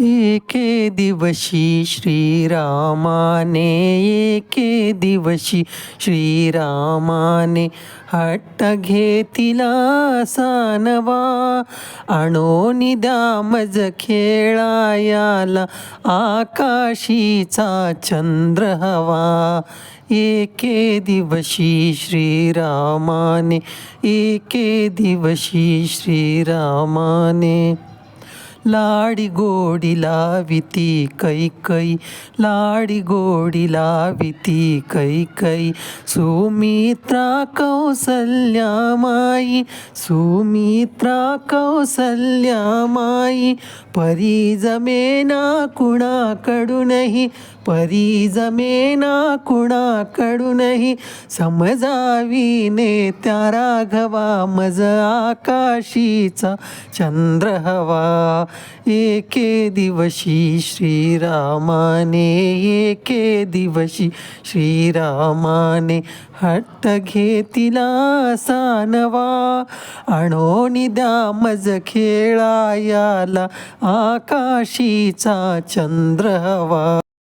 एके दिवशी श्रीरामाने एके दिवशी श्रीरामाने हट्ट घेतिला सानवा. आणोनी दामज खेळायाला आकाशीचा चंद्र हवा. एके दिवशी श्रीरामाने एके दिवशी श्रीरामाने लाडी गोडी लाविती कैकै लाडी गोडी लाविती कैकै सुमित्रा कौसल्या माई सुमित्रा कौसल्या माई. परी जमेना कुणाकडूनही परी जमेना कुणाकडूनही समजावीने त्या राघवा मज आकाशीचा चंद्र हवा. एके दिवशी श्रीरामाने एके दिवशी श्रीरामाने हट्ट घेतिला सानवा. आणोनी मज खेळायाला आकाशीचा चंद्र हवा.